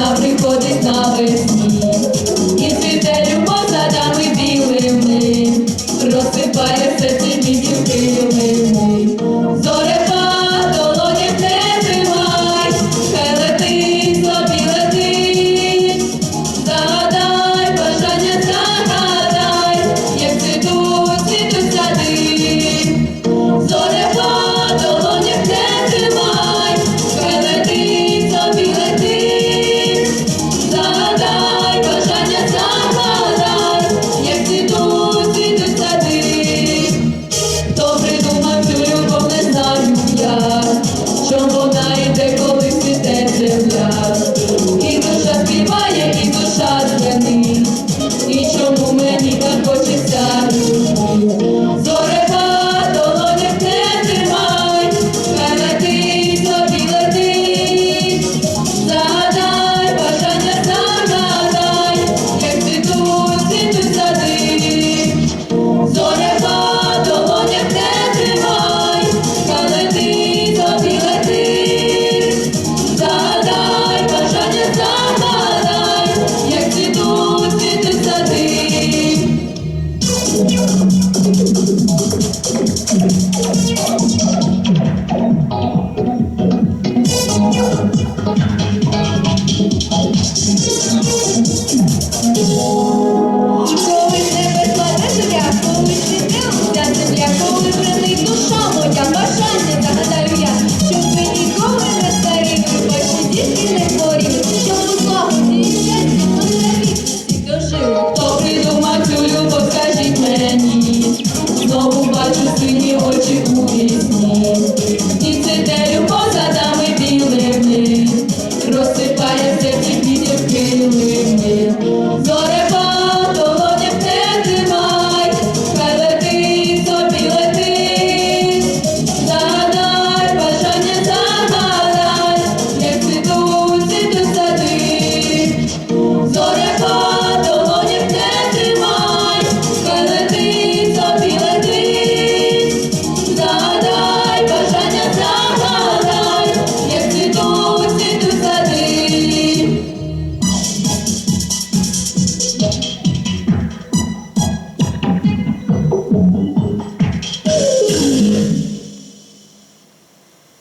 весна приходить на весну.